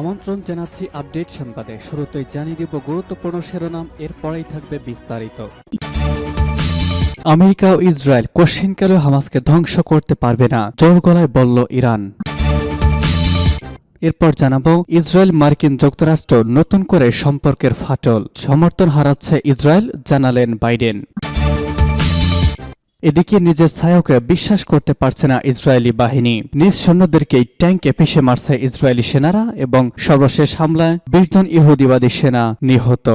আমন্ত্রণ জানাচ্ছি আপডেট সংবাদে। শুরুতেই জানিয়ে দিব গুরুত্বপূর্ণ শিরোনাম, এরপরেই থাকবে বিস্তারিত। আমেরিকা ও ইসরায়েল কোশ্চিনকালেও হামাসকে ধ্বংস করতে পারবে না, জোর গলায় বলল ইরান। এরপর জানাব, ইসরায়েল মার্কিন যুক্তরাষ্ট্র নতুন করে সম্পর্কের ফাটল। সমর্থন হারাচ্ছে ইসরায়েল, জানালেন বাইডেন। এদিকে নিজের ছায়াকে বিশ্বাস করতে পারছে না ইসরায়েলি বাহিনী। নিজ সৈন্যদেরকেই ট্যাঙ্কে পিষে মারছে ইসরায়েলি সেনারা এবং সর্বশেষ হামলায় বিশ জন ইহুদিবাদী সেনা নিহত।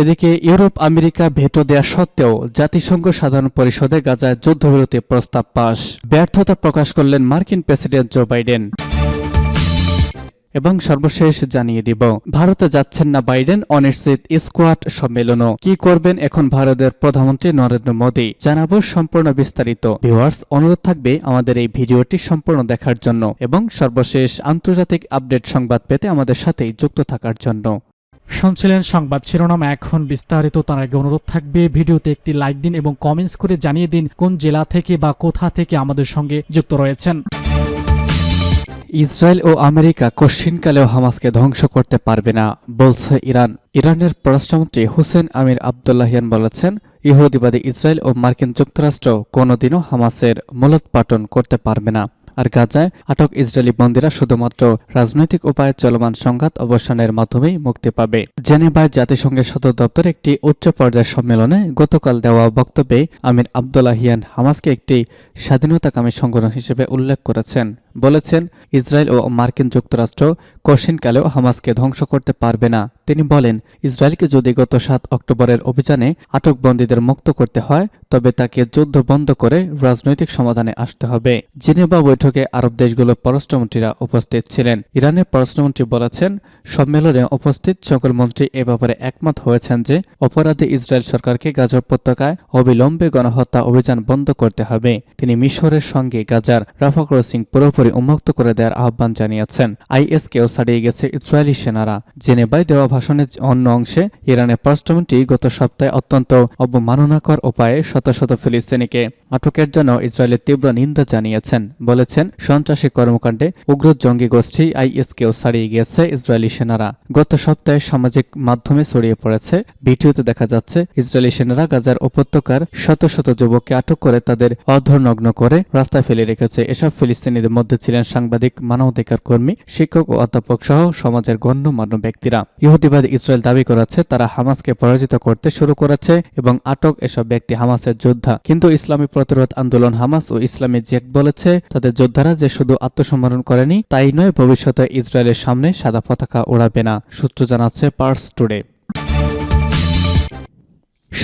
এদিকে ইউরোপ আমেরিকা ভেটো দেয়া সত্ত্বেও জাতিসংঘ সাধারণ পরিষদে গাজায় যুদ্ধবিরতি প্রস্তাব পাশ ব্যর্থতা প্রকাশ করলেন মার্কিন প্রেসিডেন্ট জো বাইডেন। এবং সর্বশেষ জানিয়ে দিব, ভারতে যাচ্ছেন না বাইডেন অনিশ্চিত স্কোয়াড সম্মেলনও। কি করবেন এখন ভারতের প্রধানমন্ত্রী নরেন্দ্র মোদী? জানাব সম্পূর্ণ বিস্তারিত। ভিউয়ার্স, অনুরোধ থাকবে আমাদের এই ভিডিওটি সম্পূর্ণ দেখার জন্য এবং সর্বশেষ আন্তর্জাতিক আপডেট সংবাদ পেতে আমাদের সাথে যুক্ত থাকার জন্য। শুনছিলেন সংবাদ শিরোনাম, এখন বিস্তারিত। তার আগে অনুরোধ থাকবে, ভিডিওতে একটি লাইক দিন এবং কমেন্টস করে জানিয়ে দিন কোন জেলা থেকে বা কোথা থেকে আমাদের সঙ্গে যুক্ত রয়েছেন। ইসরায়েল ও আমেরিকা কশ্চিনকালেও হামাসকে ধ্বংস করতে পারবে না, বলছে ইরান। ইরানের পররাষ্ট্রমন্ত্রী হুসেন আমির আবদুল্লাহিয়ান বলেছেন, ইহুদিবাদী ইসরায়েল ও মার্কিন যুক্তরাষ্ট্র কোনোদিনও হামাসের মূলোৎপাটন করতে পারবে না। আর গাজায় আটক ইসরায়েলি বন্দীরা শুধুমাত্র রাজনৈতিক উপায়ে চলমান সংঘাত অবসানের মাধ্যমেই মুক্তি পাবে। জেনেভায় জাতিসংঘের সদর দপ্তর একটি উচ্চ পর্যায়ের সম্মেলনে গতকাল দেওয়া বক্তব্যে আমির আবদুল্লাহিয়ান হামাসকে একটি স্বাধীনতাকামী সংগঠন হিসেবে উল্লেখ করেছেন। বলেছেন, ইসরায়েল ও মার্কিন যুক্তরাষ্ট্র কশিনকালেও হামাসকে ধ্বংস করতে পারবে না। তিনি বলেন, ইসরায়েলকে যদি গত সাত অক্টোবরের অভিযানে আটক বন্দীদের মুক্ত করতে হয়, তবে তাকে যুদ্ধ বন্ধ করে রাজনৈতিক সমাধানে আসতে হবে। জেনেভা বৈঠকে আরব দেশগুলোর পররাষ্ট্রমন্ত্রীরা উপস্থিত ছিলেন। ইরানের পররাষ্ট্রমন্ত্রী বলেছেন, সম্মেলনে উপস্থিত সকল মন্ত্রী এ ব্যাপারে একমত হয়েছেন যে, অপরাধী ইসরায়েল সরকারকে গাজা উপত্যকায় অবিলম্বে গণহত্যা অভিযান বন্ধ করতে হবে। তিনি মিশরের সঙ্গে গাজার রাফা ক্রসিং পুরোপুরি উন্মুক্ত করে দেওয়ার আহ্বান জানিয়েছেন। আইএসকেও ছাড়িয়ে গেছে ইসরায়েলি সেনারা। জেনেভায় দেওয়া ভাষণের অন্য অংশে ইরানের পররাষ্ট্রমন্ত্রী গত সপ্তাহে অত্যন্ত অবমাননাকর উপায়ে শত শত ফিলিস্তিনিকে আটকের জন্য ইসরায়েলের তীব্র নিন্দা জানিয়েছেন। বলেছেন, সন্ত্রাসী কর্মকাণ্ডে উগ্র জঙ্গি গোষ্ঠী আইএসকেও ছাড়িয়ে গিয়েছে ইসরায়েলি সেনারা। গত সপ্তাহে সামাজিক মাধ্যমে ছড়িয়ে পড়েছে। ভিডিওতে দেখা যাচ্ছে, ইসরায়েলি সেনারা গাজার উপত্যকার শত শত যুবককে আটক করে তাদের অধর্নগ্ন করে রাস্তায় ফেলে রেখেছে। এসব ফিলিস্তিনিদের মধ্যে ছিলেন সাংবাদিক, মানবাধিকার কর্মী, শিক্ষক ও অধ্যাপক সহ সমাজের গণ্যমান্য ব্যক্তিরা। ইহুদিবাদ ইসরায়েল দাবি করেছে, তারা হামাসকে পরাজিত করতে শুরু করেছে এবং আটক এসব ব্যক্তি হামাসের যোদ্ধা। কিন্তু ইসলামী প্রতিরোধ আন্দোলন হামাস ও ইসলামী জেক বলেছে, তাদের যোদ্ধারা যে শুধু আত্মসম্মারণ করেনি, তাই নয়, ভবিষ্যতে ইসরায়েলের সামনে সাদা পতাকা ওড়াবে না। সূত্র জানাচ্ছে পার্স টুডে।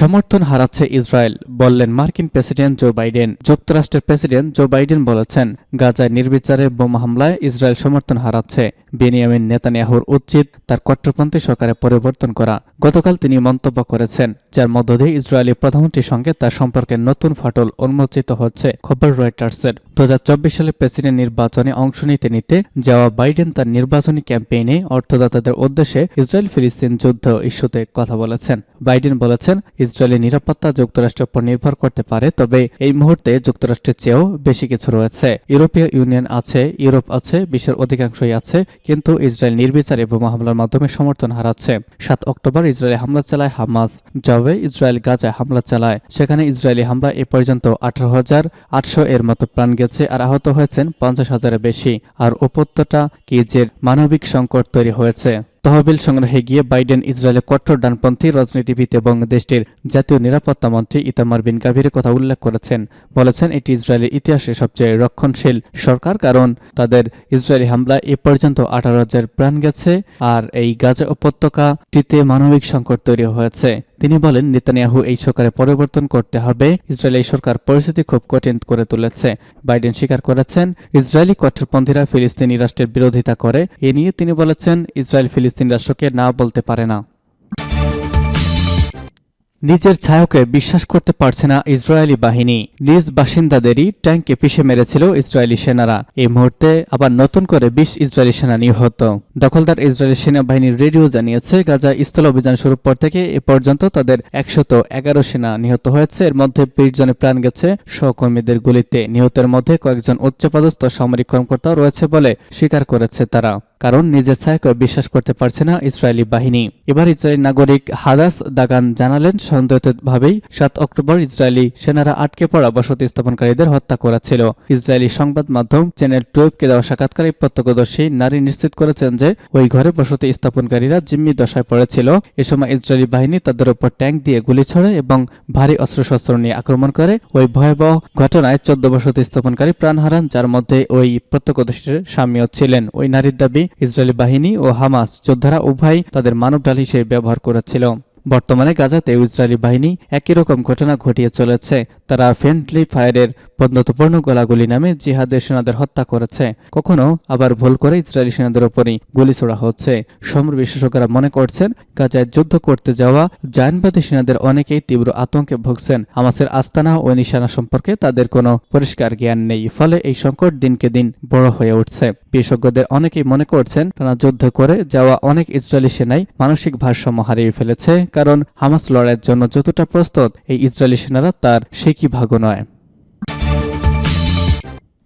সমর্থন হারাচ্ছে ইসরায়েল, বললেন মার্কিন প্রেসিডেন্ট জো বাইডেন। যুক্তরাষ্ট্রের প্রেসিডেন্ট জো বাইডেন বলেছেন, গাজায় নির্বিচারে বোমা হামলায় ইসরায়েল সমর্থন হারাচ্ছে। বেনিয়ামিন নেতানিয়াহুর উচিত তার কট্টরপন্থী সরকারে পরিবর্তন করা। গতকাল তিনি মন্তব্য করেছেন, যার মধ্য দিয়ে ইসরায়েলি প্রধানমন্ত্রীর সঙ্গে তার সম্পর্কে নতুন ফাটল উন্মোচিত হচ্ছে, খবর রয়টার্সের। দু হাজার চব্বিশ সালের প্রেসিডেন্ট নির্বাচনে অংশ নিতে নিতে যাওয়া বাইডেন তার নির্বাচনী ক্যাম্পেইনে অর্থদাতাদের উদ্দেশ্যে ইসরায়েল ফিলিস্তিন যুদ্ধ ইস্যুতে কথা বলেছেন। বাইডেন বলেছেন ইসরায়েলের নিরাপত্তা যুক্তরাষ্ট্রের উপর নির্ভর করতে পারে, তবে এই মুহূর্তে যুক্তরাষ্ট্রের চেয়েও বেশি কিছু রয়েছে। ইউরোপীয় ইউনিয়ন আছে, ইউরোপ আছে, বিশ্বের অধিকাংশই আছে, কিন্তু ইসরায়েল নির্বিচারে বোমা হামলার মাধ্যমে সমর্থন হারাচ্ছে। সাত অক্টোবর ইসরায়েলে হামলা চালায় হামাস জবে ইসরায়েল গাজায় হামলা চালায়। সেখানে ইসরায়েলি হামলা এ পর্যন্ত আঠারো হাজার আটশো এর মতো প্রাণ গেছে আর আহত হয়েছেন পঞ্চাশ হাজারের বেশি। আর উপত্যটা কি যে মানবিক সংকট তৈরি হয়েছে? তহবিল সংগ্রহে গিয়ে বাইডেন ইসরায়েলের কট্টর ডানপন্থী রাজনীতিবিদ এবং দেশটির জাতীয় নিরাপত্তা মন্ত্রী ইতামার বিন গাভীরের কথা উল্লেখ করেছেন। বলেছেন, এটি ইসরায়েলের ইতিহাসে সবচেয়ে রক্ষণশীল সরকার কারণ তাদের ইসরায়েলি হামলা এ পর্যন্ত আঠারো হাজার প্রাণ গেছে আর এই গাজা উপত্যকাটিতে মানবিক সংকট তৈরি হয়েছে। তিনি বলেন, নেতানিয়াহু এই সরকারে পরিবর্তন করতে হবে। ইসরায়েল এই সরকার পরিস্থিতি খুব কঠিন করে তুলেছে। বাইডেন স্বীকার করেছেন, ইসরায়েলি কট্টরপন্থীরা ফিলিস্তিনি রাষ্ট্রের বিরোধিতা করে। এ নিয়ে তিনি বলেছেন ইসরায়েল ফিলিস্তিনি রাষ্ট্রকে না বলতে পারে না। নিজের ছায়াকে বিশ্বাস করতে পারছে না ইসরায়েলি বাহিনী। নিজ বাসিন্দাদেরই ট্যাঙ্কে পিষে মেরেছিল ইসরায়েলি সেনারা। এই মুহূর্তে আবার নতুন করে বিশ ইসরায়েলি সেনা নিহত। দখলদার ইসরায়েলি সেনাবাহিনীর রেডিও জানিয়েছে, গাজা স্থল অভিযান শুরুর পর থেকে এ পর্যন্ত তাদের একশত এগারো সেনা নিহত হয়েছে। এর মধ্যে বিশ জনের প্রাণ গেছে। সহকর্মীদের গুলিতে নিহতের মধ্যে কয়েকজন উচ্চপদস্থ সামরিক কর্মকর্তাও রয়েছে বলে স্বীকার করেছে তারা। কারণ নিজের ছায়াকে বিশ্বাস করতে পারছে না ইসরায়েলি বাহিনী। এবার ইসরায়েলি নাগরিক হাদাস দাগান জানালেন সন্দেহিতভাবেই সাত অক্টোবর ইসরায়েলি সেনারা আটকে পড়া বসতি স্থাপনকারীদের হত্যা করেছিল। ইসরায়েলি সংবাদ মাধ্যম চ্যানেল টুয়েবকে দেওয়া সাক্ষাৎকারে প্রত্যক্ষদর্শী নারী নিশ্চিত করেছেন যে, ওই ঘরে বসতি স্থাপনকারীরা জিম্মি দশায় পড়েছিল। এ সময় ইসরায়েলি বাহিনী তাদের উপর ট্যাঙ্ক দিয়ে গুলি ছড়ে এবং ভারী অস্ত্রশস্ত্র নিয়ে আক্রমণ করে। ওই ভয়াবহ ঘটনায় চোদ্দ বসতি স্থাপনকারী প্রাণ হারান, যার মধ্যে ওই প্রত্যক্ষদর্শীর স্বামীও ছিলেন। ওই নারীর দাবি ইসরায়েলি বাহিনী ও হামাস যোদ্ধারা উভয় তাদের মানব ঢাল হিসেবে ব্যবহার করেছিল। বর্তমানে গাজাতে ইসরায়েলি বাহিনী একই রকম ঘটনা ঘটিয়ে চলেছে। তারা ফ্রেন্ডলি ফায়ারের বন্ধুত্বপূর্ণ গোলাগুলি নামে জিহাদের সেনাদের হত্যা করেছে। কখনো আবার ভুল করে ইসরায়েলি সেনাদের ওপরই গুলি ছোড়া হচ্ছে। সমর বিশেষজ্ঞরা মনে করছেন, গাজায় যুদ্ধ করতে যাওয়া জায়নবাদী সেনাদের অনেকেই তীব্র আতঙ্কে ভুগছেন। হামাসের আস্তানা ও নিশানা সম্পর্কে তাদের কোনো পরিষ্কার জ্ঞান নেই, ফলে এই সংকট দিনকে দিন বড় হয়ে উঠছে। বিশেষজ্ঞদের অনেকেই মনে করছেন টানা যুদ্ধ করে যাওয়া অনেক ইসরায়েলি সেনাই মানসিক ভারসাম্য হারিয়ে ফেলেছে, কারণ হামাস লড়াইয়ের জন্য যতটা প্রস্তুত এই ইসরায়েলি সেনারা তার সে কি ভাগ্য নয়।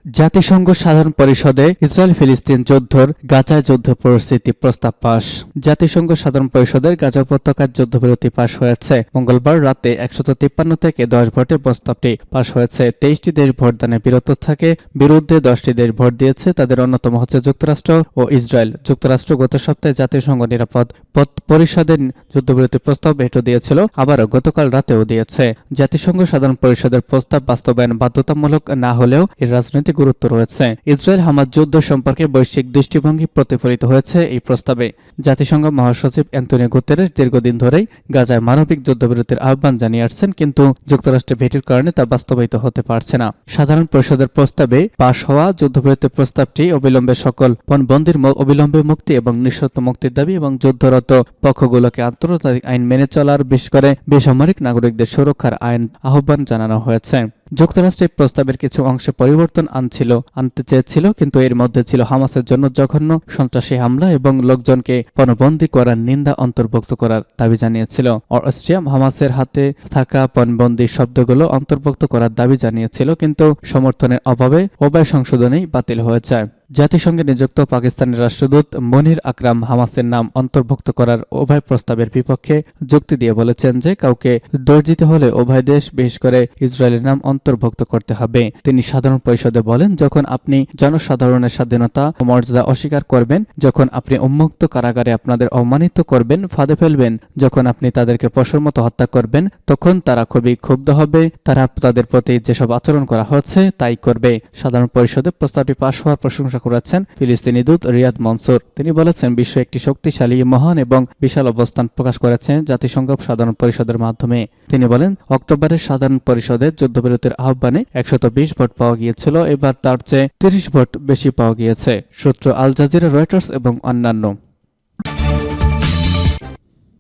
জাতিসংঘ সাধারণ পরিষদে ইসরায়েল ফিলিস্তিন যুদ্ধর গাজায় যুদ্ধ পরিস্থিতি প্রস্তাব পাশ। জাতিসংঘ সাধারণ পরিষদের গাজা উপত্যকার যুদ্ধবিরতি পাশ হয়েছে। মঙ্গলবার রাতে একশত তিপ্পান্ন থেকে দশ ভোটে প্রস্তাবটি পাশ হয়েছে। তেইশটি দেশ ভোটদানে বিরত থাকে। বিরুদ্ধে দশটি দেশ ভোট দিয়েছে। তাদের অন্যতম হচ্ছে যুক্তরাষ্ট্র ও ইসরায়েল। যুক্তরাষ্ট্র গত সপ্তাহে জাতিসংঘ নিরাপদ পদ পরিষদের যুদ্ধবিরতি প্রস্তাব ভেটো দিয়েছিল, আবারও গতকাল রাতেও দিয়েছে। জাতিসংঘ সাধারণ পরিষদের প্রস্তাব বাস্তবায়ন বাধ্যতামূলক না হলেও এর রাজনৈতিক গুরুত্ব রয়েছে। ইসরায়েল হামাজ যুদ্ধ সম্পর্কে বৈশ্বিক দৃষ্টিভঙ্গি প্রতিফলিত হয়েছে এই প্রস্তাবে। জাতিসংঘ মহাসচিব অ্যান্টনিও গুতেরেস দীর্ঘদিন ধরেই গাজায় মানবিক যুদ্ধবিরতির আহ্বান জানিয়ে আসছেন, কিন্তু যুক্তরাষ্ট্রের ভেটির কারণে তা বাস্তবায়িত হতে পারছে না। সাধারণ পরিষদের প্রস্তাবে পাশ হওয়া যুদ্ধবিরতির প্রস্তাবটি অবিলম্বে সকল পণবন্দির অবিলম্বে মুক্তি এবং নিঃশর্ত মুক্তির দাবি এবং যুদ্ধরত পক্ষগুলোকে আন্তর্জাতিক আইন মেনে চলার বিশেষ করে বেসামরিক নাগরিকদের সুরক্ষার আইন আহ্বান জানানো হয়েছে। যুক্তরাষ্ট্রের প্রস্তাবের কিছু অংশে পরিবর্তন আনছিল, আনতে চেয়েছিল, কিন্তু এর মধ্যে ছিল হামাসের জন্য জঘন্য সন্ত্রাসী হামলা এবং লোকজনকে পণবন্দী করার নিন্দা অন্তর্ভুক্ত করার দাবি জানিয়েছিল। অস্ট্রিয়া হামাসের হাতে থাকা পণবন্দি শব্দগুলো অন্তর্ভুক্ত করার দাবি জানিয়েছিল, কিন্তু সমর্থনের অভাবে উভয় সংশোধনেই বাতিল হয়েছে। জাতিসংঘে নিযুক্ত পাকিস্তানের রাষ্ট্রদূত মনির আকরাম হামাসের নাম অন্তর্ভুক্ত করার উভয় প্রস্তাবের বিপক্ষে যুক্তি দিয়ে বলেছেন যে কাউকে দোষ দিতে হলে উভয় দেশ, বিশেষ করে ইসরায়েলের নাম অন্তর্ভুক্ত করতে হবে। তিনি সাধারণ পরিষদে বলেন, যখন আপনি জনসাধারণের স্বাধীনতা ও মর্যাদা অস্বীকার করবেন, যখন আপনি উন্মুক্ত কারাগারে আপনাদের অমানিত করবেন, ফাঁদে ফেলবেন, যখন আপনি তাদেরকে পশুর মতো হত্যা করবেন, তখন তারা খুবই ক্ষুব্ধ হবে। তারা তাদের প্রতি যেসব আচরণ করা হচ্ছে, তাই করবে। সাধারণ পরিষদে প্রস্তাবটি পাশ হওয়ার প্রশংসা করেছেন ফিলিস্তিনি দূত রিয়াদ মনসুর। তিনি বলেছেন, বিশ্ব একটি শক্তিশালী, মহান এবং বিশাল অবস্থান প্রকাশ করেছেন জাতিসংঘ সাধারণ পরিষদের মাধ্যমে। তিনি বলেন, অক্টোবরের সাধারণ পরিষদের যুদ্ধবিরতির আহ্বানে একশত বিশ ভোট পাওয়া গিয়েছিল, এবার তার চেয়ে তিরিশ ভোট বেশি পাওয়া গিয়েছে, সূত্র আল জাজিরা, রয়টার্স এবং অন্যান্য।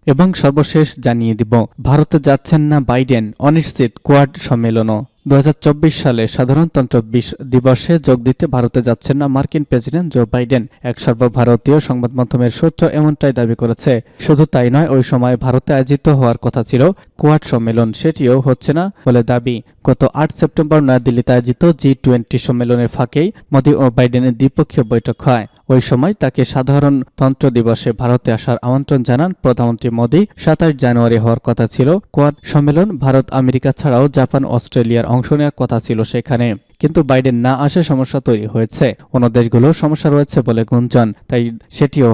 এবং সর্বশেষ জানিয়ে দিব, ভারতে যাচ্ছেন না বাইডেন, অনিশ্চিত কোয়াড সম্মেলনও। দু হাজার চব্বিশ সালে সাধারণতন্ত্র দিবসে যোগ দিতে ভারতে যাচ্ছেন না মার্কিন প্রেসিডেন্ট জো বাইডেন। এক সর্বভারতীয় সংবাদ মাধ্যমের সূত্র এমনটাই দাবি করেছে। শুধু তাই নয়, ওই সময় ভারতে আয়োজিত হওয়ার কথা ছিল কোয়াড সম্মেলন, সেটিও হচ্ছে না বলে দাবি। গত আট সেপ্টেম্বর নয়াদিল্লিতে আয়োজিত জি টোয়েন্টি সম্মেলনের ফাঁকেই মোদী ও বাইডেনের দ্বিপক্ষীয় বৈঠক হয়। ওই সময় তাকে সাধারণতন্ত্র দিবসে ভারতে আসার আমন্ত্রণ জানান প্রধানমন্ত্রী মোদী। সাতাশ জানুয়ারি হওয়ার কথা ছিল। কোয়াড সম্মেলন ভারত আমেরিকা ছাড়াও জাপান, অস্ট্রেলিয়ার অংশ নেওয়ার কথা ছিল সেখানে। কিন্তু বাইডেন না আসে সমস্যা তৈরি হয়েছে। অন্য দেশগুলোর সমস্যা রয়েছে বলে গুঞ্জন, তাই সেটিও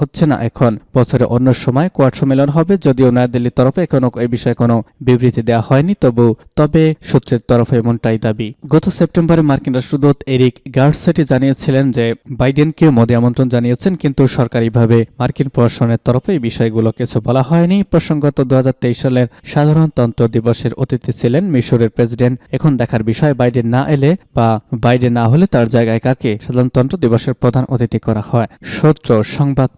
হচ্ছে না এখন। বছরে অন্য সময় কোয়াড সম্মেলন হবে, যদিও নয়াদিল্লির তরফে এখনও এই বিষয়ে কোনো বিবৃতি দেওয়া হয়নি, তবু, তবে সূত্রের তরফে এমনটাই দাবি। গত সেপ্টেম্বরে মার্কিন রাষ্ট্রদূত এরিক গার্সেটি জানিয়েছিলেন যে বাইডেনকে মোদী আমন্ত্রণ জানিয়েছেন, কিন্তু সরকারিভাবে মার্কিন প্রশাসনের তরফে এই বিষয়গুলো কিছু বলা হয়নি। প্রসঙ্গত দু হাজার তেইশ সালের সাধারণতন্ত্র দিবসের অতিথি ছিলেন মিশরের প্রেসিডেন্ট। এখন দেখার বিষয়, বাইডেন না এলে বা বাইরে না হলে তার জায়গায় কাকে? সাধারণতন্ত্র দিবসের প্রধান অতিথি করা হয়। সূত্র সংবাদ